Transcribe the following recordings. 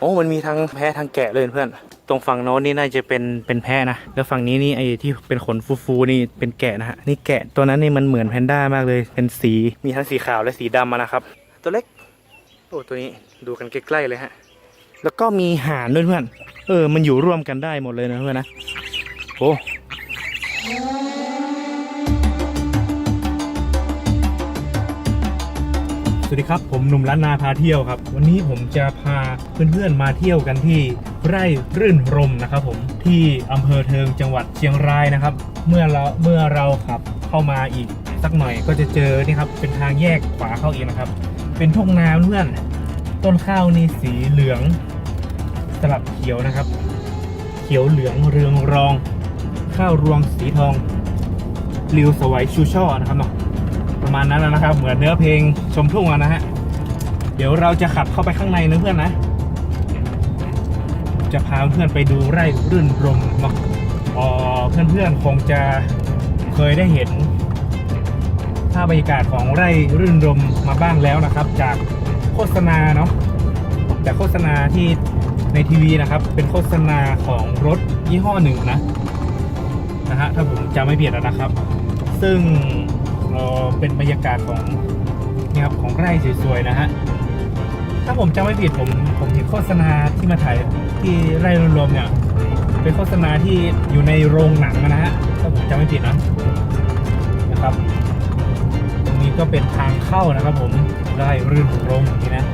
โอ้มันมีทั้งแพะทั้งแกะเลยเพื่อน ตรงฝั่งโน้นนี่น่าจะเป็นเป็นแพะนะ แล้วฝั่งนี้นี่ไอ้ที่เป็นขนฟูๆนี่เป็นแกะนะฮะ นี่แกะตัวนั้นนี่มันเหมือนแพนด้ามากเลย เป็นสี มีทั้งสีขาวและสีดำนะครับ ตัวเล็ก โอ้ตัวนี้ดูกันใกล้ๆเลยฮะ แล้วก็มีห่านด้วยเพื่อน เออ มันอยู่ร่วมกันได้หมดเลยนะเพื่อนนะ โอ้ สวัสดีครับ ผมหนุ่มล้านนาพาเที่ยวครับ วันนี้ผมจะพาเพื่อนๆมาเที่ยวกันที่ไร่รื่นรมนะครับผมที่อำเภอเทิงจังหวัดเชียงรายนะครับ เมื่อเราเมื่อเราขับเข้ามาอีกสักหน่อยก็จะเจอนี่ครับเป็นทางแยกขวาเข้าเองนะครับ เป็นทุ่งนาเพื่อนต้นข้าวนี่สีเหลืองสลับเขียวนะครับ เขียวเหลืองเรืองรอง ข้าวรวงสีทองริวสวัยชูช่อนะครับเนาะ ประมาณนั้นนะครับ เหมือนเนื้อเพลงชมทุ่งอะนะฮะ เดี๋ยวเราจะขับเข้าไปข้างในนะเพื่อนนะ จะพาเพื่อนไปดูไร่รื่นรมเนาะอ๋อเพื่อนคงจะเคยได้เห็นภาพบรรยากาศของไร่รื่นรมมาบ้างแล้วนะครับ จากโฆษณาเนาะจากโฆษณาที่ในทีวีนะครับ เป็นโฆษณาของรถยี่ห้อหนึ่งนะนะฮะถ้าผมจำไม่ผิดนะครับ ซึ่ง เอ่อเป็นบรรยากาศของเนี่ยครับของไร่สวยๆนะฮะถ้าผมจำไม่ผิดผมผมเห็นโฆษณาที่มาถ่ายที่ไร่รวมๆเนี่ยเป็นโฆษณาที่อยู่ในโรงหนังนะฮะถ้าผมจำไม่ผิดนะนะครับ ตรงนี้ก็เป็นทางเข้านะครับ ผมไร่รื่นรมนี่นะ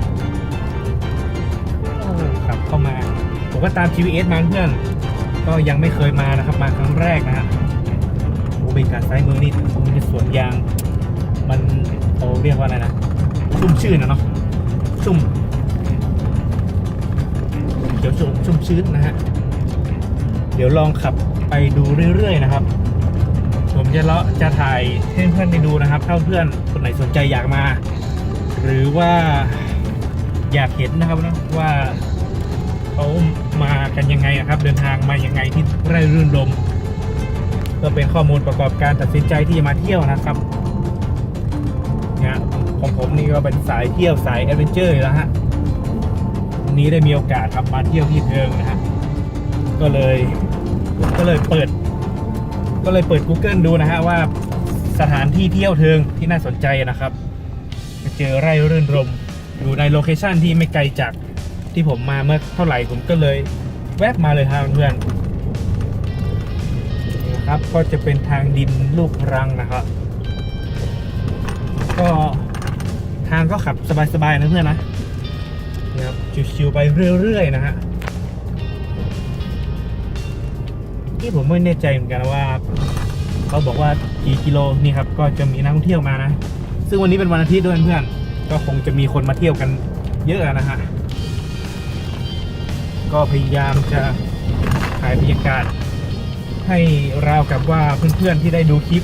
โอ้ขับเข้ามา ผมก็ตาม GPS มาเพื่อน ก็ยังไม่เคยมานะครับมาครั้งแรกนะฮะ โอ้บรรยากาซ้ายมือนี่ผมันเป็นสวนยาง มันเขาเรียกว่าอะไรนะชุ่มชื่นนะเนาะชุ่มเขียวชุ่มชุ่มชื้นนะฮะเดี๋ยวลองขับไปดูเรื่อยๆนะครับ ผมจะเลาะจะถ่ายให้เพื่อนได้ดูนะครับถ้าเพื่อนคนไหนสนใจอยากมา หรือว่าอยากเห็นนะครับนะว่าเขามากันยังไงนะครับ เดินทางมายังไงที่ไร่รื่นรม ก็เป็นข้อมูลประกอบการตัดสินใจที่จะมาเที่ยวนะครับเนี่ยของผมนี่ก็เป็นสายเที่ยวสายแอดเวนเจอร์แล้วฮะวันนี้ได้มีโอกาสครับมาเที่ยวที่เทิงนะฮะก็เลยก็เลยเปิด ก็เลยเปิด Google ดูนะฮะว่าสถานที่เที่ยวเทิงที่น่าสนใจนะครับเจอไร่รื่นรมอยู่ในโลเคชันที่ไม่ไกลจากที่ผมมาเมื่อเท่าไหร่ผมก็เลยแวะมาเลยครับเพื่อน นะครับ ก็จะเป็นทางดินลูกรังนะครับ ก็ทางก็ขับสบายๆนะเพื่อนนะนะครับชิวๆไปเรื่อยๆนะฮะที่ผมไม่แน่ใจเหมือนกันว่าเขาบอกว่ากี่กิโลนี่ครับ ก็จะมีนักท่องเที่ยวมานะ ซึ่งวันนี้เป็นวันอาทิตย์ด้วยเพื่อนก็คงจะมีคนมาเที่ยวกันเยอะนะฮะก็พยายามจะถ่ายบรรยากาศ ให้ราวกับว่าเพื่อนๆที่ได้ดูคลิป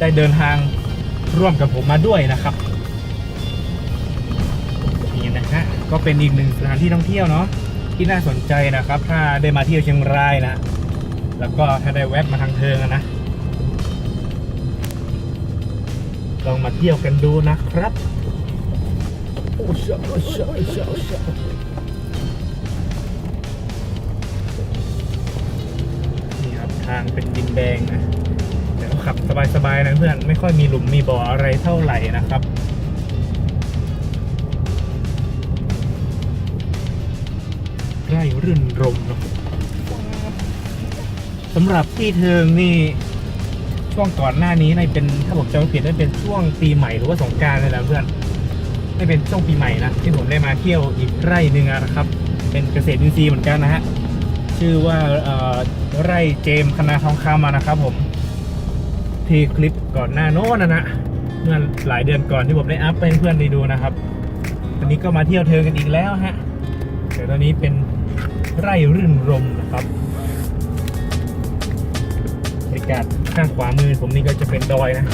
ได้เดินทางร่วมกับผมมาด้วยนะครับนี่นะฮะก็เป็นอีกหนึ่งสถานที่ท่องเที่ยวเนาะที่น่าสนใจนะครับ ถ้าได้มาเที่ยวเชียงรายนะ แล้วก็ถ้าได้แวะมาทางเทิงนะลองมาเที่ยวกันดูนะครับโอ้ชะโอ้ชะางเป็นดินแดงนะเดี๋ยวขับสบายๆนะเพื่อนไม่ค่อยมีหลุมมีบ่ออะไรเท่าไหร่นะครับไร่รื่นรมนะสำหรับที่เทิงนี่ช่วงก่อนหน้านี้ในเป็นถ้าผมจำไม่ผิดนั่นเป็นช่วงปีใหม่หรือว่าสงกรารเลยนะเพื่อนไม่เป็นช่วงปีใหม่นะที่ผมได้มาเที่ยวอีกไร่หนึ่งอะนะครับ เป็นเกษตรอินทรีย์เหมือนกันนะฮะ ชื่อว่าไร่เจมคณาทองคำมานะครับ ผมที่คลิปก่อนหน้าโน้นนะนะเมื่อหลายเดือนก่อนที่ผมได้อัพไปให้เพื่อนได้ดูนะครับวันนี้ก็มาเที่ยวเธอกันอีกแล้วฮะเดี๋ยวตอนนี้เป็นไร่รื่นรมนะครับบรรยากาศข้างขวามือผมนี่ก็จะเป็นดอยนะ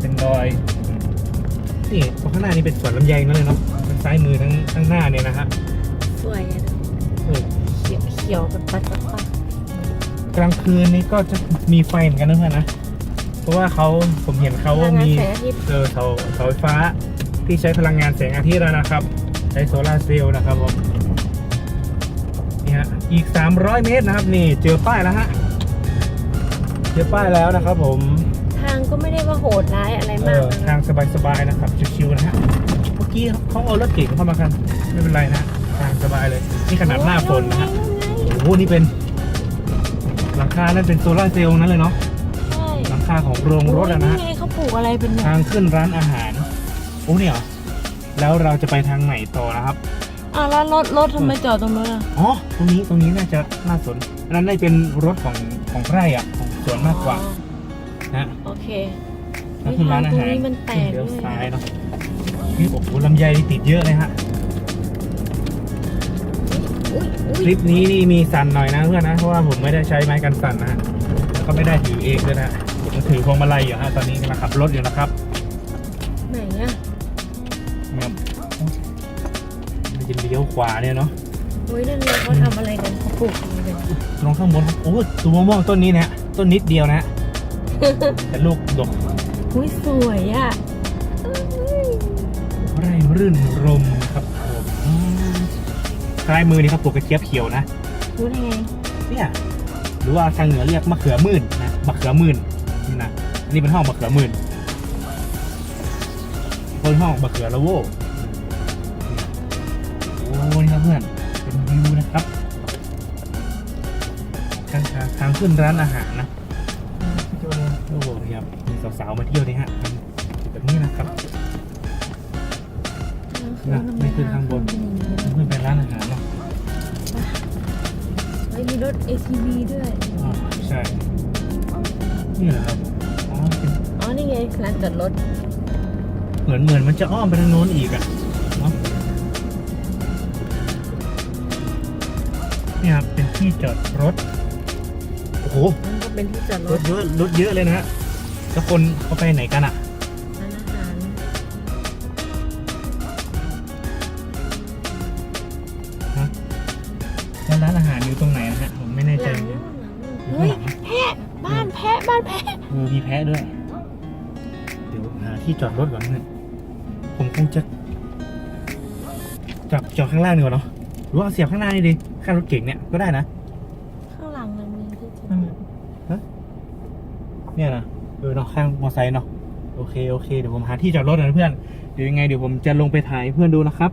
เป็นดอยนี่ข้างหน้านี่เป็นสวนลำไยนั่นเลยเนาะทางซ้ายมือทั้งข้งหน้าเนี่ยนะฮะสวยอะ เออเขียวเขียวแบบปัดปัดปัดกลางคืนนี้ก็จะมีไฟเหมือนกันนะเพื่อนนะ เพราะว่าเขาผมเห็นเขาว่ามีแสงอาทิตย์เออเสาเสาไฟฟ้าที่ใช้พลังงานแสงอาทิตย์แล้วนะครับ ใช้โซลาร์เซลล์นะครับผมนี่ฮะอีก 300 เมตรนะครับ นี่เจอป้ายแล้วฮะเจอป้ายแล้วนะครับ ผม ทางก็ไม่ได้ว่าโหดร้ายอะไรเอมากอนะทางสบายๆนะครับชิวๆนะฮะเมื่อกี้เขาเอารถเก๋งเข้ามากัน ไม่เป็นไรนะ ทางสบายเลย นี่ขนาดหน้าฝนนะฮะโอ้โหนี่เป็นหลังคานั่นเป็นโซลาร์เซลล์นั้นเลยเนาะใช่หลังคาของโรงรถอะนะฮะโอ้ยนี่ไงเขาปลูกอะไรเป็นเนี่ยทางขึ้นร้านอาหารโอ้เนี่ยเหรอแล้วเราจะไปทางไหนต่อนะครับอ้าวแล้วรถรถทำไมจอดตรงนู้นอะอ๋อตรงนี้ตรงนี้น่าจะน่าสนอันนั้นได้เป็นรถของของไร่อะของสวนมากกว่าอ๋อนะโอเคแล้วขึ้นร้านอาหารตรงนี้มันแตกเลี้ยวด้วยซ้ายเนาะนี่โอ้โหลำไยนี่ติดเยอะเลยฮะอุ้ยอุ้ คยลิปนี้นี่มีสั่นหน่อยนะเพื่อนนะ เพราะว่าผมไม่ได้ใช้ไม้กันสั่นนะฮะแล้วก็ไม่ได้ถือเองด้วยนะฮะผมถือพวงมาลัยอยู่ฮะตอนนี้กำลังขับรถอยู่นะครับไหนอะครับมันจะเลี้ยวขวาเนี่ยเนาะอุ้ยนั่นเลยเขาทำอะไรกันเขาปลูกอะไรกันลองข้างบนครับโอ้ตัวมะม่วงต้นนี้นะฮะต้นนิดเดียวนะฮะแต่ลูกดกอุ้ยสวยอะเอ้ยไร่รื่นรมครับผมอืม ซ้ายมือนี่ครับปลูกกระเจี๊ยบเขียวนะรู้ได้ไงเนี่ยหรือว่าทางเหนือเรียกมะเขือมื่นนะมะเขือมื่นนี่นะอันนี้เป็นห้องมะเขือมื่นคนห้องมะเขือละโวโอ้นี่ครับเพื่อนเป็นวิวนะครับทางทางทางขึ้นร้านอาหารนะโอ้โหนี่ครับมีสาวๆมาเที่ยวนี่ฮะแบบนี้นะครับน่ะไม่ขึ้นข้างบนเพื่อนเป็นร้านอาหารเนาะเฮ้ยมี รถ ATV ด้วยอ๋อใช่ นี่เหรอครับอ๋อเป็นอ๋อ นี่ไงร้านจอดรถ เหมือนเหมือนมันจะอ้อมไปทางโน้นอีกอะเนาะนี่ครับเป็นที่จอดรถ โอ้โห มันก็เป็นที่จอดรรถถเยอะรถเยอะเลยนะฮะแล้วคนเขาไปไหนกันอะ ด้วย เดี๋ยวหาที่จอดรถก่อนเพื่อนผมคงจะจับจอดข้างล่างดีกว่าเนาะหรือว่าเอาเสียบข้างหน้านี่ดีข้างรถเก่งเนี่ยก็ได้นะ ข้างหลังมันมีที่จอดนั่นแหละฮะเนี่ยนะเออเนาะข้างมอไซค์เนาะโอเคโอเคเดี๋ยวผมหาที่จอดรถหน่อยนะเพื่อนเดี๋ยวยังไงเดี๋ยวผมจะลงไปถ่ายให้เพื่อนดูนะครับ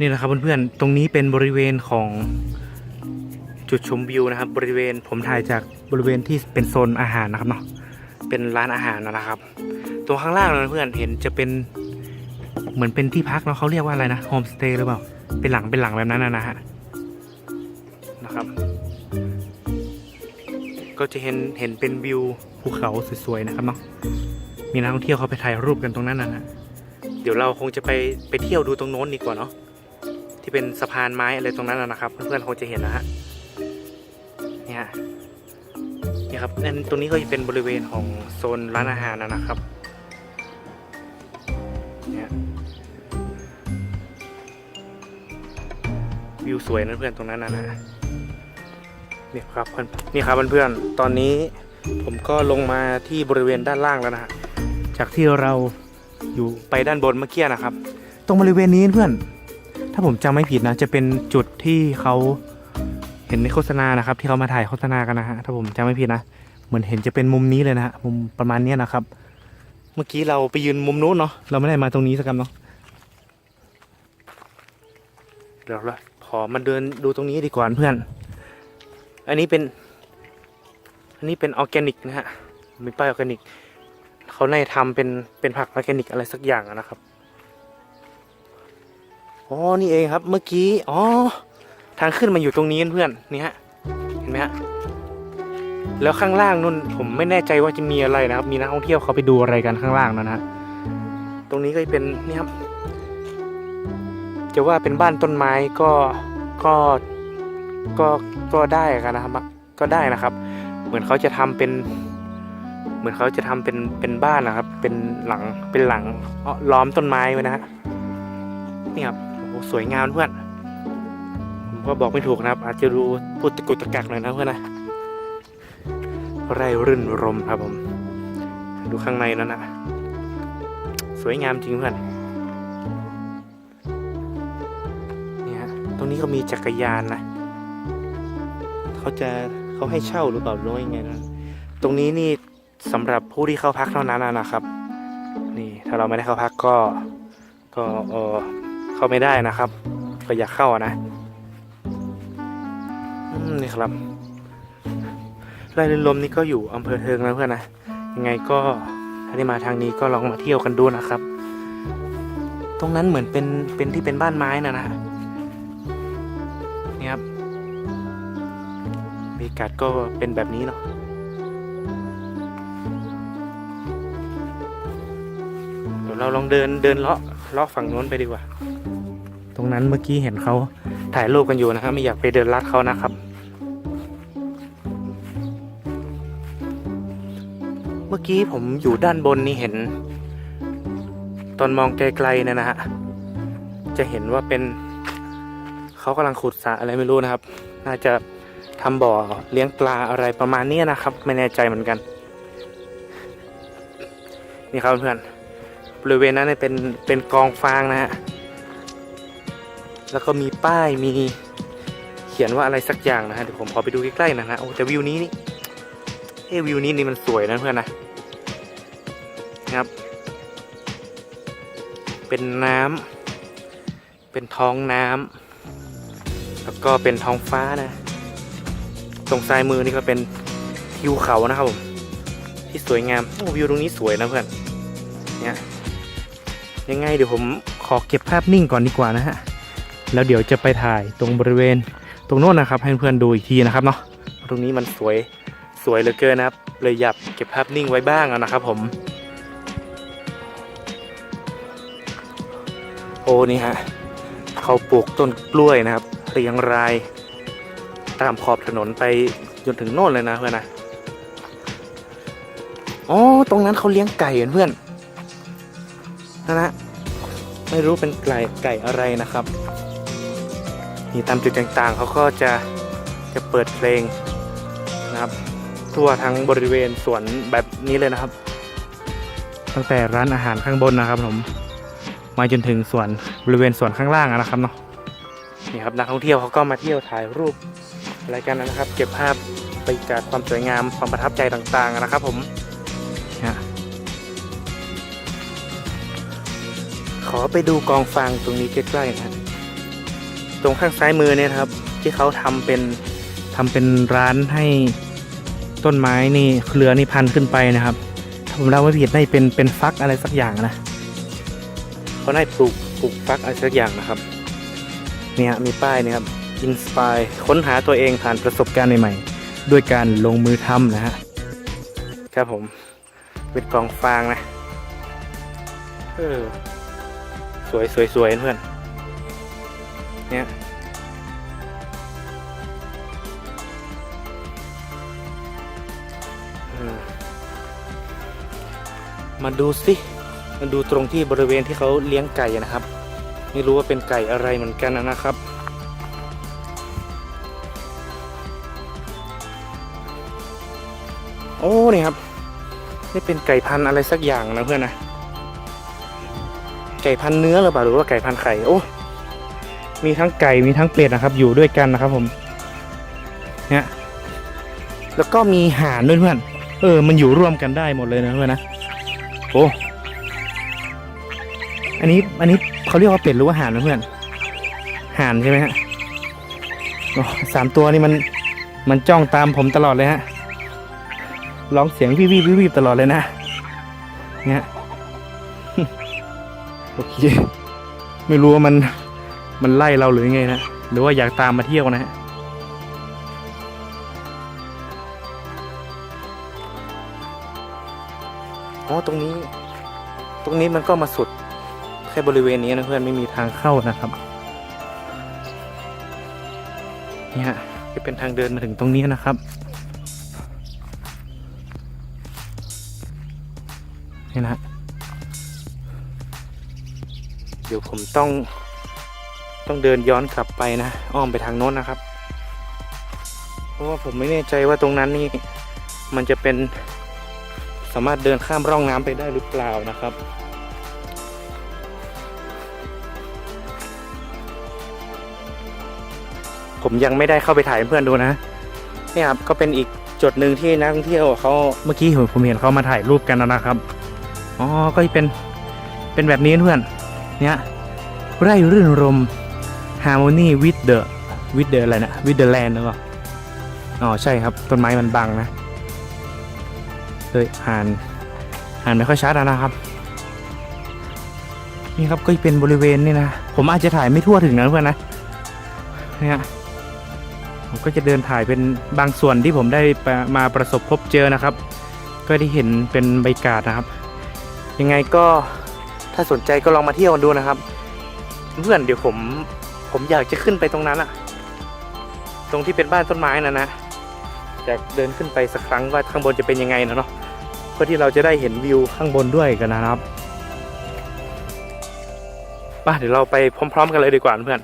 นี่นะครับเพื่อนๆตรงนี้เป็นบริเวณของ จุดชมวิวนะครับ บริเวณผมถ่ายจากบริเวณที่เป็นโซนอาหารนะครับเนาะเป็นร้านอาหารนะครับตรงข้างล่างนะเพื่อนเห็นจะเป็นเหมือนเป็นที่พักเนาะเขาเรียกว่าอะไรนะโฮมสเตย์หรือเปล่าเป็นหลังเป็นหลังแบบนั้นนะนะฮะนะครับ ก็จะเห็นเห็นเป็นวิวภูเขาสวยๆนะครับเนาะมีนักท่องเที่ยวเขาไปถ่ายรูปกันตรงนั้นนะฮะเดี๋ยวเราคงจะไปไปเที่ยวดูตรงโน้นดีกว่าเนาะที่เป็นสะพานไม้อะไรตรงนั้นนะนะครับ เพื่อนๆคงจะเห็นนะฮะ นี่ครับนั่นตรงนี้ก็จะเป็นบริเวณของโซนร้านอาหารนะครับเนี่ยวิวสวยนะเพื่อนตรงนั้นนะนะนี่ยครับเพื่อนนี่ครับเพื่อนๆตอนนี้ผมก็ลงมาที่บริเวณด้านล่างแล้วนะจากที่เราอยู่ไปด้านบนเมื่อกี้นะครับ ตรงบริเวณนี้เพื่อน ถ้าผมจำไม่ผิดนะ จะเป็นจุดที่เขา ห็นในโฆษณานะครับ ที่เขามาถ่ายโฆษณากันนะฮะถ้าผมจำไม่ผิดนะเหมือนเห็นจะเป็นมุมนี้เลยนะฮะมุมประมาณนี้นะครับ เมื่อกี้เราไปยืนมุมนู้นเนาะเราไม่ได้มาตรงนี้สักคำเนาะเดี๋ยวเราขอมาเดินดูตรงนี้ดีกว่าเพื่อน อันนี้เป็น อันนี้เป็นออร์แกนิกนะฮะมีป้ายออร์แกนิกเขาในทำเป็นเป็นผักออร์แกนิกอะไรสักอย่างนะครับอ๋อนี่เองครับ เมื่อกี้อ๋อางขึ้นมาอยู่ตรงนี้เพื่อนนี่ฮะเห็นไหมฮะแล้วข้างล่างนู่นผมไม่แน่ใจว่าจะมีอะไรนะครับ มีนักท่องเที่ยวเขาไปดูอะไรกันข้างล่างนั่นนะฮะตรงนี้ก็เป็นนี่ครับ จะว่าเป็นบ้านต้นไม้ก็ก็ก็ก็ได้กันนะครับก็ได้นะครับ เหมือนเขาจะทำเป็น เหมือนเขาจะทำเป็นเป็นบ้านนะครับ เป็นหลังเป็นหลังล้อมต้นไม้ไว้นะฮะนี่ครับโอ้สวยงามเพื่อน ว่าบอกไม่ถูกนะครับ อาจจะดูพูดตะกุกตะกักหน่อยนะเพื่อนนะไร่รื่นรมครับผม ดูข้างในนั่นนะสวยงามจริงเพื่อนนี่ฮะตรงนี้ก็มีจักรยานนะเขาจะเขาให้เช่าหรือเปล่าหรือยังไงนะตรงนี้นี่สำหรับผู้ที่เข้าพักเท่านั้นนะครับ นี่ถ้าเราไม่ได้เข้าพักก็ก็เออเข้าไม่ได้นะครับ ก็อยากเข้านะ นี่ครับไร่ลื่นลมนี่ก็อยู่อำเภอเทิงนะเพื่อนนะยังไงก็ถ้าได้มาทางนี้ก็ลองมาเที่ยวกันดูนะครับ ตรงนั้นเหมือนเป็นเป็นที่เป็นบ้านไม้นะนะนี่ครับบรรยากาศก็เป็นแบบนี้เนาะเดี๋ยวเราลองเดินเดินเลาะเลาะฝั่งโน้นไปดีกว่า ตรงนั้นเมื่อกี้เห็นเขาถ่ายรูปกันอยู่นะครับ ไม่อยากไปเดินลัดเขานะครับ อกี้ผมอยู่ด้านบนนี่เห็น ตอนมองไกลๆเนี่ยนะฮะ จะเห็นว่าเป็นเขากำลังขุดสระอะไรไม่รู้นะครับ น่าจะทำบ่อเลี้ยงปลาอะไรประมาณนี้นะครับ ไม่แน่ใจเหมือนกัน นี่ครับเพื่อนบริเวณนั้นเนี่ยเป็นเป็นกองฟางนะฮะ แล้วก็มีป้ายมีเขียนว่าอะไรสักอย่างนะฮะเดี๋ยวผมขอไปดูใกล้ๆนะฮะโอ้แต่วิวนี้นี่เอ้วิวนี้นี่มันสวยนะเพื่อนนะ เป็นน้ำเป็นท้องน้ำแล้วก็เป็นท้องฟ้านะ ตรงซ้ายมือนี่ก็เป็นทิวเขานะครับผมที่สวยงามโอ้วิวตรงนี้สวยนะเพื่อนเนี่ยยังไงเดี๋ยวผมขอเก็บภาพนิ่งก่อนดีกว่านะฮะแล้วเดี๋ยวจะไปถ่ายตรงบริเวณตรงโน้นนะครับ ให้เพื่อนดูอีกทีนะครับเนาะตรงนี้มันสวยสวยเหลือเกินนะครับ เลยอยากเก็บภาพนิ่งไว้บ้างนะครับผม โอ้นี่ฮะเขาปลูกต้นกล้วยนะครับ เรียงราย ตามขอบถนนไปจนถึงโน่นเลยนะเพื่อนนะอ๋อตรงนั้นเขาเลี้ยงไก่เพื่อนนะนะไม่รู้เป็นไก่ไก่อะไรนะครับนี่ตามจุดต่างๆเขาก็จะจะเปิดเพลงนะครับ ทั่วทั้งบริเวณสวนแบบนี้เลยนะครับ ตั้งแต่ร้านอาหารข้างบนนะครับผม มาจนถึงส่วนบริเวณส่วนข้างล่างนะครับเนาะนี่ครับนักท่องเที่ยวเขาก็มาเที่ยวถ่ายรูปอะไรกันนะครับ เก็บภาพบรรยากาศความสวยงามความประทับใจต่างๆนะครับ ผมขอไปดูกองฟางตรงนี้ใกล้ๆนะตรงข้างซ้ายมือเนี่ยครับ ที่เขาทำเป็นทำเป็นร้านให้ต้นไม้นี่เครือนี่พันขึ้นไปนะครับถ้าผมเล่าไม่ผิดน่าจะเป็นเป็นฟักอะไรสักอย่างนะ เขาได้ปลูกปลูกฟักอะไรสักอย่างนะครับเนี่ยมีป้ายนี่ยครับอินสปายค้นหาตัวเองผ่านประสบการณ์ใหม่ๆด้วยการลงมือทำนะฮะครับผมเป็นกองฟางนะเออสวยสวยสวยเพื่อนเนี่ยมาดูสิ มาดูตรงที่บริเวณที่เขาเลี้ยงไก่นะครับ ไม่รู้ว่าเป็นไก่อะไรเหมือนกันนะครับ โอ้นี่ครับนี่เป็นไก่พันธุ์อะไรสักอย่างนะเพื่อนนะไก่พันธุ์เนื้อหรือเปล่าหรือว่าไก่พันธุ์ไข่โอ้มีทั้งไก่มีทั้งเป็ดนะครับ อยู่ด้วยกันนะครับผมเนี่ยแล้วก็มีห่านด้วยเพื่อน เออ มันอยู่ร่วมกันได้หมดเลยนะเพื่อนนะ โอ้ อันนี้อันนี้เขาเรียกว่าเป็ดหรือว่าห่านนะเพื่อนห่านใช่ไหมฮะสามตัวนี่มันมันจ้องตามผมตลอดเลยฮะร้องเสียงวิววิววิววิวตลอดเลยนะเนี่ยโอเคไม่รู้ว่ามันมันไล่เราหรือไงนะหรือว่าอยากตามมาเที่ยวนะฮะอ๋อตรงนี้ ตรงนี้มันก็มาสุด แค่บริเวณนี้นะเพื่อนไม่มีทางเข้านะครับเนี่ยจะเป็นทางเดินมาถึงตรงนี้นะครับนี่นะเดี๋ยวผมต้องต้องเดินย้อนกลับไปนะ อ้อมไปทางโน้นนะครับ เพราะว่าผมไม่แน่ใจว่าตรงนั้นนี่ มันจะเป็นสามารถเดินข้ามร่องน้ำไปได้หรือเปล่านะครับ ผมยังไม่ได้เข้าไปถ่ายเพื่อนดูนะนี่ครับก็เป็นอีกจุดหนึ่งที่นักท่องเที่ยวเขาเมื่อกี้ผมเห็นเขามาถ่ายรูปกันนะครับอ๋อก็เป็นเป็นแบบนี้เพื่อนเนี่ยไร่รื่นรม harmony with the with the อะไรนะ with the land หรือเปล่าอ๋อใช่ครับต้นไม้มันบังนะเลยอ่านอ่านไม่ค่อยชัดนะครับ นี่ครับก็เป็นบริเวณนี่นะ ผมอาจจะถ่ายไม่ทั่วถึงนะเพื่อนนะเนี่ย ผมก็จะเดินถ่ายเป็นบางส่วนที่ผมได้มาประสบพบเจอนะครับ ก็ได้เห็นเป็นบรรยากาศนะครับ ยังไงก็ถ้าสนใจก็ลองมาเที่ยวกันดูนะครับ เพื่อนเดี๋ยวผมผมอยากจะขึ้นไปตรงนั้นอะตรงที่เป็นบ้านต้นไม้นะนะอยากเดินขึ้นไปสักครั้งว่าข้างบนจะเป็นยังไงนะเนาะเพื่อที่เราจะได้เห็นวิวข้างบนด้วยกันนะครับป่ะเดี๋ยวเราไปพร้อม ๆ กันเลยดีกว่าเพื่อน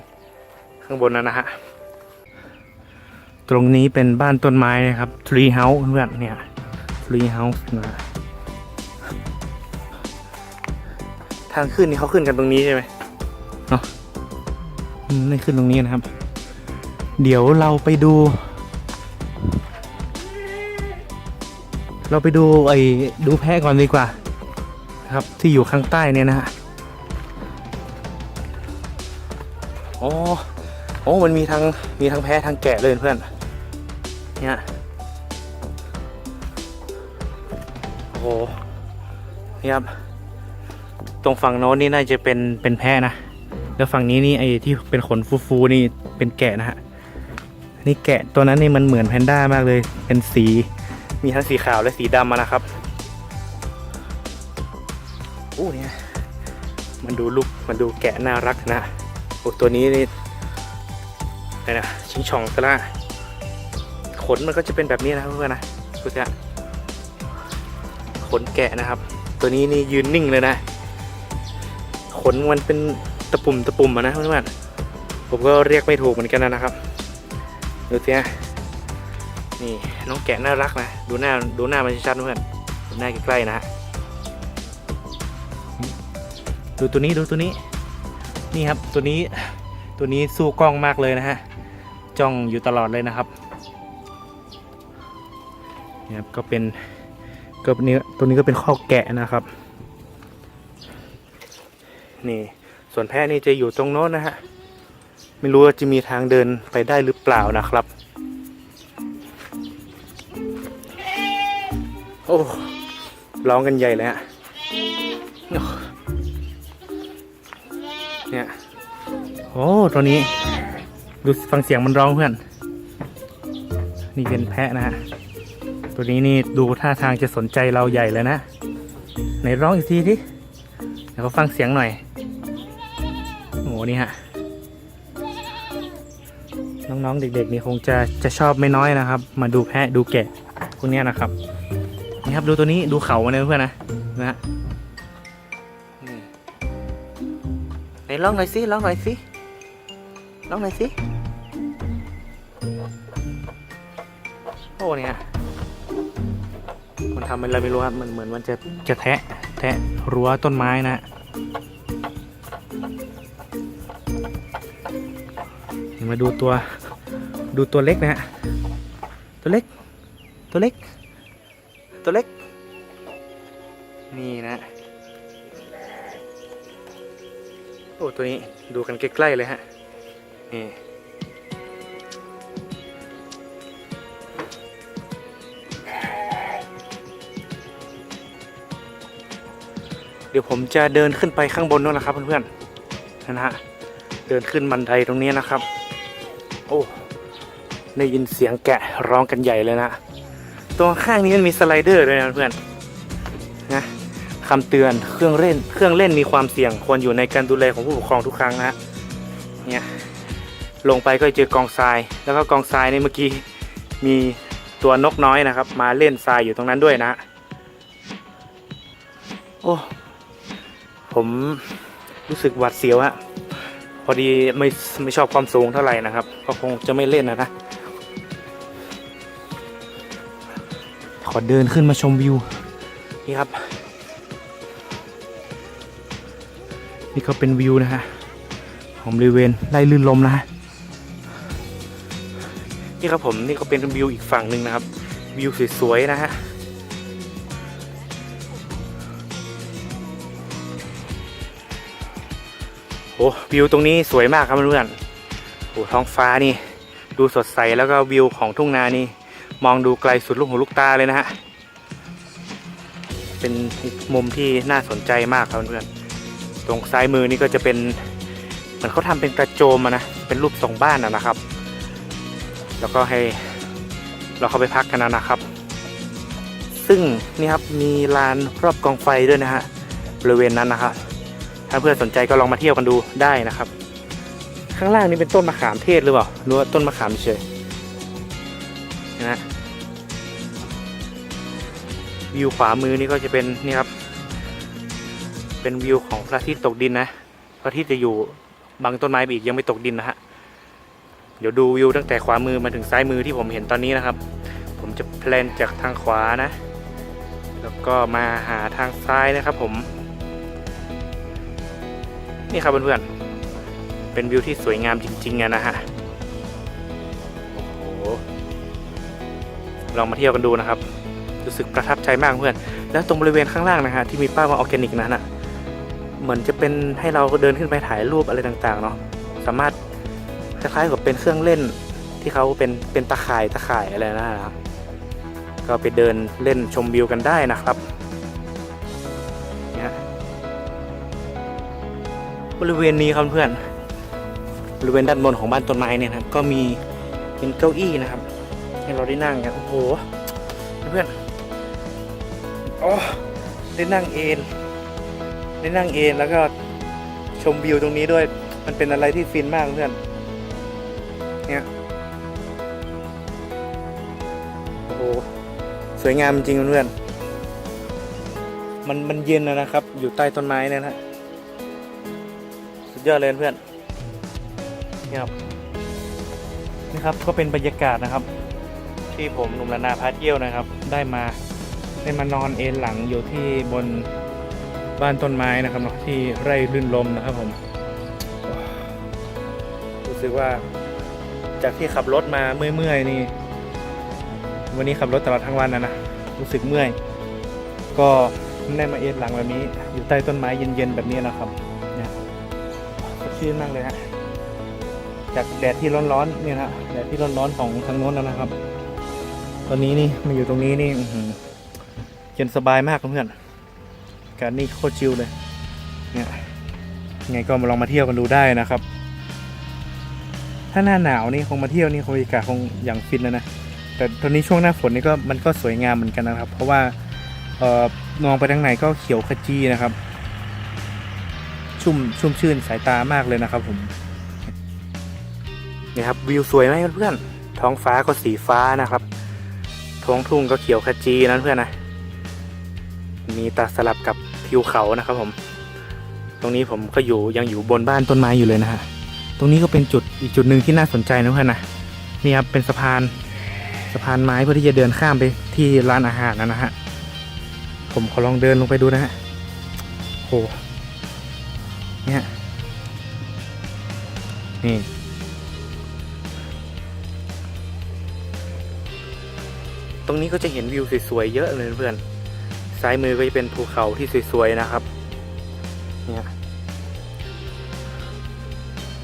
ข้างบนนั้นนะฮะ ตรงนี้เป็นบ้านต้นไม้นะครับ tree house เพื่อนเนี่ย tree house นะทางขึ้นนี่เขาขึ้นกันตรงนี้ใช่ไหมเนาะอืมนี่ขึ้นตรงนี้นะครับ เดี๋ยวเราไปดู เราไปดูไอ้ดูแพะก่อนดีกว่า ครับที่อยู่ข้างใต้เนี่ยนะฮะโอ้โอ้มันมีทั้งมีทั้งแพ้ทั้งแกะเลยเพื่อน เนี่ยโอ้โหนี่ครับ ตรงฝั่งโน้นนี่น่าจะเป็นเป็นแพะนะ แล้วฝั่งนี้นี่ไอ้ที่เป็นขนฟูๆนี่เป็นแกะนะฮะ นี่แกะตัวนั้นนี่มันเหมือนแพนด้ามากเลย เป็นสี มีทั้งสีขาวและสีดำมานะครับโอ้เนี่ยมันดูลูกมันดูแกะน่ารักนะโอ้ตัวนี้นี่อะไรนะชิงช่องซะละ ขนมันก็จะเป็นแบบนี้นะครับเพื่อนนะดูสิฮะขนแกะนะครับ ตัวนี้นี่ยืนนิ่งเลยนะ ขนมันเป็นตะปุ่มตะปุ่มนะเพื่อนๆผมก็เรียกไม่ถูกเหมือนกันนะครับดูสิฮะนี่น้องแกะน่ารักนะ ดูหน้าดูหน้ามันชัดเพื่อนดูหน้าใกล้ๆนะฮะดูตัวนี้ดูตัวนี้นี่ครับตัวนี้ตัวนี้สู้กล้องมากเลยนะฮะจ้องอยู่ตลอดเลยนะครับ ครับก็เป็นก็นี้ตัวนี้ก็เป็นข้อแกะนะครับ นี่ส่วนแพะนี่จะอยู่ตรงโน้นนะฮะไม่รู้ว่าจะมีทางเดินไปได้หรือเปล่านะครับ โอ้ร้องกันใหญ่เลยฮะเนี่ยโอ้ตัวนี้ ดูฟังเสียงมันร้องเพื่อน นี่เป็นแพะนะฮะ ตัวนี้นี่ดูท่าทางจะสนใจเราใหญ่เลยนะไหนร้องอีกทีดิเดี๋ยวเขาฟังเสียงหน่อยโอ้โหนี่ฮะน้องๆเด็กๆนี่คงจะจะชอบไม่น้อยนะครับ มาดูแพะดูแกะพวกนี้นะครับนี่ครับดูตัวนี้ดูเขามันเลยเพื่อนนะนะฮะไหนลองหน่อยสิลองหน่อยสิลองหน่อยสิโอ้เนี่ย มันทำเป็นอะไรไม่รู้ครับมันเหมือนมันจะจะแทะแทะรั้วต้นไม้นะฮะมาดูตัวดูตัวเล็กนะฮะตัวเล็ก ตัวเล็ก ตัวเล็ก นี่นะโอ้ตัวนี้ดูกันใกล้ๆเลยฮะนี่ เดี๋ยวผมจะเดินขึ้นไปข้างบนนู้นนะครับเพื่อนๆนะฮะเดินขึ้นบันไดตรงนี้นะครับ โอ้ได้ยินเสียงแกะร้องกันใหญ่เลยนะตรงข้างนี้มันมีสไลเดอร์ด้วยนะเพื่อนนะคำเตือนเครื่องเล่น เครื่องเล่นมีความเสี่ยงควรอยู่ในการดูแลของผู้ปกครองทุกครั้งนะเนี่ยลงไปก็เจอกองทราย แล้วก็กองทรายในเมื่อกี้มีตัวนกน้อยนะครับ มาเล่นทรายอยู่ตรงนั้นด้วยนะ โอ้ ผมรู้สึกหวาดเสียวฮะพอดีไม่ไม่ชอบความสูงเท่าไหร่นะครับ ก็คงจะไม่เล่นนะนะ ขอเดินขึ้นมาชมวิว นี่ครับ นี่ก็เป็นวิวนะฮะของบริเวณไร่ลื่นลมนะฮะนี่ครับผมนี่ก็เป็นวิวอีกฝั่งหนึ่งนะครับ วิวสวยๆนะฮะ โอ้วิวตรงนี้สวยมากครับเพื่อนๆโอ้ท้องฟ้านี่ ดูสดใสแล้วก็วิวของทุ่งนานี่ มองดูไกลสุดลูกหูลูกตาเลยนะฮะ เป็นมุมที่น่าสนใจมากครับเพื่อนๆตรงซ้ายมือนี่ก็จะเป็นเหมือนเขาทำเป็นกระโจมอะนะ เป็นรูปทรงบ้านอะนะครับ แล้วก็ให้เราเข้าไปพักกันนะครับ ซึ่งนี่ครับมีลานรอบกองไฟด้วยนะฮะบริเวณนั้นนะครับ ถ้าเพื่อนสนใจก็ลองมาเที่ยวกันดูได้นะครับ ข้างล่างนี่เป็นต้นมะขามเทศหรือเปล่าหรือว่าต้นมะขามเฉยนะวิวขวามือนี่ก็จะเป็นนี่ครับ เป็นวิวของพระอาทิตย์ตกดินนะ พระอาทิตย์จะอยู่บังต้นไม้ไปอีกยังไม่ตกดินนะฮะ เดี๋ยวดูวิวตั้งแต่ขวามือมาถึงซ้ายมือที่ผมเห็นตอนนี้นะครับ ผมจะแพลนจากทางขวานะ แล้วก็มาหาทางซ้ายนะครับผม นี่ครับเพื่อนๆ เป็นวิวที่สวยงามจริงๆอะนะฮะ โอ้โห ลองมาเที่ยวกันดูนะครับ รู้สึกประทับใจมากเพื่อน แล้วตรงบริเวณข้างล่างนะฮะที่มีป้ายว่าออร์แกนิกนั้นอะเหมือนจะเป็นให้เราเดินขึ้นไปถ่ายรูปอะไรต่างๆเนาะ สามารถคล้ายๆกับเป็นเครื่องเล่นที่เขาเป็นเป็นตะข่ายตะข่ายอะไรนะครับ ก็ไปเดินเล่นชมวิวกันได้นะครับ บริเวณนี้ครับเพื่อนบริเวณด้านบนของบ้านต้นไม้เนี่ยนะครับ ก็มีเป็นเก้าอี้นะครับ ให้เราได้นั่งกันโอ้โหเพื่อนโอ้ได้นั่งเอนได้นั่งเอนแล้วก็ชมวิวตรงนี้ด้วย มันเป็นอะไรที่ฟินมากเพื่อนเนี่ยโอ้โหสวยงามจริงเพื่อนมันมันเย็นนะครับ อยู่ใต้ต้นไม้เนี่ยนะ ยอดเลยเพื่อนนี่ครับนี่ครับก็เป็นบรรยากาศนะครับ ที่ผมหนุ่มละนาพาเที่ยวนะครับ ได้มาได้มานอนเอนหลังอยู่ที่บนบ้านต้นไม้นะครับเนาะที่ไร่รื่นลมนะครับผมรู้สึกว่าจากที่ขับรถมาเมื่อยๆนี่ วันนี้ขับรถตลอดทั้งวันนะนะรู้สึกเมื่อย ก็ได้มาเอนหลังแบบนี้ อยู่ใต้ต้นไม้เย็นๆแบบนี้นะครับเนี่ยสด ชื่นมากเลยฮะจากแดดที่ร้อนๆเนี่ยนะแดดที่ร้อนๆของทางโน้นแล้วนะครับ ตอนนี้นี่มาอยู่ตรงนี้นี่อืเย็นสบายมากเพื่อนกาศนี่โคตรชิลเลย เนี่ยยังไงก็มาลองมาเที่ยวกันดูได้นะครับ ถ้าหน้าหนาวนี่คงมาเที่ยวนี่คงบรรยากาศคงอย่างฟินแล้วนะแต่ตอนนี้ช่วงหน้าฝนนี่ก็มันก็สวยงามเหมือนกันนะครับ เพราะว่าเออมองไปทางไหนก็เขียวขจีนะครับ ชุ่มชุ่มชื่นสายตามากเลยนะครับผมนี่ครับวิวสวยไหมเพื่อนท้องฟ้าก็สีฟ้านะครับ ท้องทุ่งก็เขียวขจีนะเพื่อนนะมีตาสลับกับทิวเขานะครับผม ตรงนี้ผมก็อยู่ยังอยู่บนบ้านต้นไม้อยู่เลยนะฮะตรงนี้ก็เป็นจุดอีกจุดหนึ่งที่น่าสนใจนะเพื่อนนะนี่ครับเป็นสะพานสะพานไม้เพื่อที่จะเดินข้ามไปที่ร้านอาหารนะนะฮะผมขอลองเดินลงไปดูนะฮะโห เนี่ยนี่ตรงนี้ก็จะเห็นวิวสวยๆเยอะเลยเพื่อนซ้ายมือก็จะเป็นภูเขาที่สวยๆนะครับเนี่ย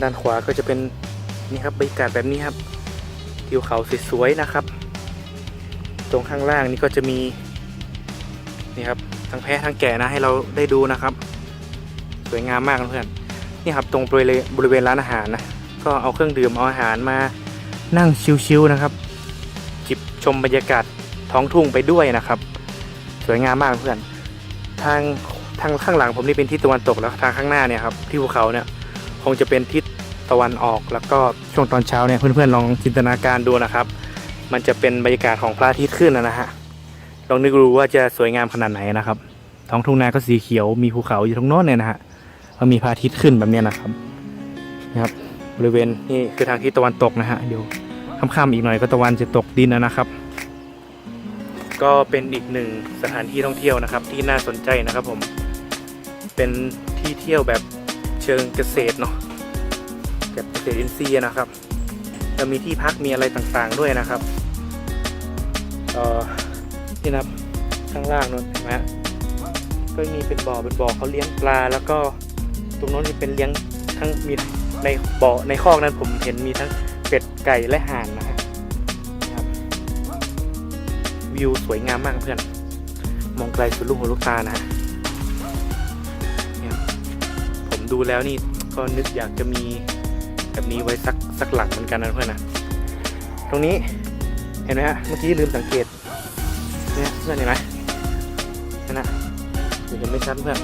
ด้านขวาก็จะเป็นนี่ครับบรรยากาศแบบนี้ครับทิวเขาสวยๆนะครับ ตรงข้างล่างนี่ก็จะมีนี่ครับทั้งแพะทั้งแกะนะให้เราได้ดูนะครับ วยงามมากเพื่อนนี่ครับตรงบริเวณบริเวณร้านอาหารนะก็เอาเครื่องดื่มเอาอาหารมานั่งชิวๆนะครับ จิบชมบรรยากาศท้องทุ่งไปด้วยนะครับ สวยงามมากเพื่อนทางทางข้างหลังผมนี่เป็นทิศตะวันตกแล้วทางข้างหน้าเนี่ยครับที่ภูเขาเนี่ยคงจะเป็นทิศตะวันออกแล้วก็ช่วงตอนเช้าเนี่ยเพื่อนๆลองจินตนาการดูนะครับ มันจะเป็นบรรยากาศของพระอาทิตย์ขึ้นนะนะฮะลองนึกดูว่าจะสวยงามขนาดไหนนะครับ ท้องทุ่งนาก็สีเขียวมีภูเขาอยู่ตรงโน้นเนี่ยนะฮะ แล้วมีพระอาทิตย์ขึ้นแบบนี้นะครับนะครับ บริเวณนี่คือทางทิศตะวันตกนะฮะเดี๋ยวค่ำๆอีกหน่อยก็ตะวันจะตกดินแล้วนะครับ ก็เป็นอีกหนึ่งสถานที่ท่องเที่ยวนะครับ ที่น่าสนใจนะครับผมเป็นที่เที่ยวแบบเชิงเกษตรเนาะแบบเกษตรอินทรีย์นะครับจะมีที่พักมีอะไรต่างๆด้วยนะครับเออนี่นะครับข้างล่างนู้นเห็นไหมฮะก็มีเป็นบ่อเป็นบ่อเขาเลี้ยงปลาแล้วก็ ตรงโน้นจะเป็นเลี้ยงทั้งมีในบ่อในคอกนั้นผมเห็นมีทั้งเป็ดไก่และห่านนะฮะครับวิวสวยงามมากเพื่อน มองไกลสุดลูกหูลูกตานะฮะผมดูแล้วนี่ก็นึกอยากจะมีแบบนี้ไว้สักสักหลังเหมือนกันนะเพื่อนนะตรงนี้เห็นไหมฮะเมื่อกี้ลืมสังเกตเนี่ยเพื่อนเห็นไหมนั่นนะเดี๋ยวเห็นไม่ชัดเพื่อน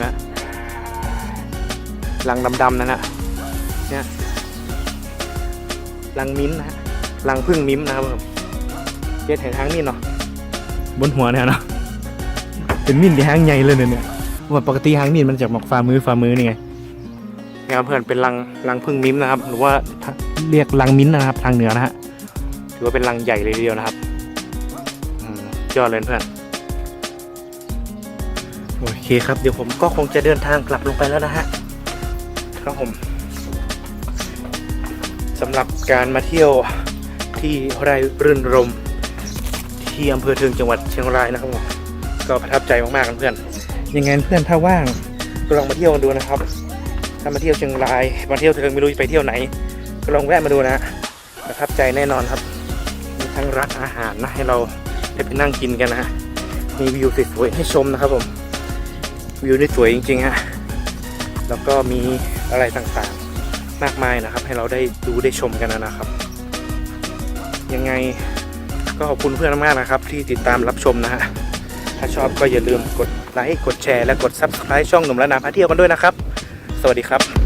นไหมรังดำๆนั่นนะเนี่ยรังมิ้นท์นะฮะรังพึ่งมิ้มนะครับผมเจ็ดแห่งทางมิ้นเนาะบนหัวเนี่ยเนาะเป็นมิ้นที่หางใหญ่เลยเนี่ยเนี่ยว่าปกติหางมิ้นมันจากหมอกฝ่ามือฝ่ามือนี่ไงเนี่ยครับเพื่อนเป็นรังรังพึ่งมิ้มนะครับ หรือว่าเรียกรังมิ้นนะครับ ทางเหนือนะฮะถือว่าเป็นรังใหญ่เลยทีเดียวนะครับอืมยอดเลยเพื่อนโอเคครับ เดี๋ยวผมก็คงจะเดินทางกลับลงไปแล้วนะฮะ ครับผมสำหรับการมาเที่ยวที่ไร่รื่นรม ที่อำเภอเทิงจังหวัดเชียงรายนะครับผมก็ประทับใจมากๆเพื่อนยังไงเพื่อนถ้าว่างก็ลองมาเที่ยวกันดูนะครับ ถ้ามาเที่ยวเชียงราย มาเที่ยวเทิงไม่รู้จะไปเที่ยวไหน ก็ลองแวะมาดูนะประทับใจแน่นอนครับมีทั้งร้านอาหารนะให้เราได้ไปนั่งกินกันนะฮะมีวิวสวยๆให้ชมนะครับผม วิวนี่สวยจริงๆฮะแล้วก็มีอะไรต่างๆ มากมายนะครับ ให้เราได้ดูได้ชมกันนะครับ ยังไงก็ขอบคุณเพื่อนมากๆนะครับ ที่ติดตามรับชมนะฮะถ้าชอบก็อย่าลืมกดไลค์กดแชร์และกด Subscribe ช่องหนุ่มและนาพาเที่ยวกันด้วยนะครับ สวัสดีครับ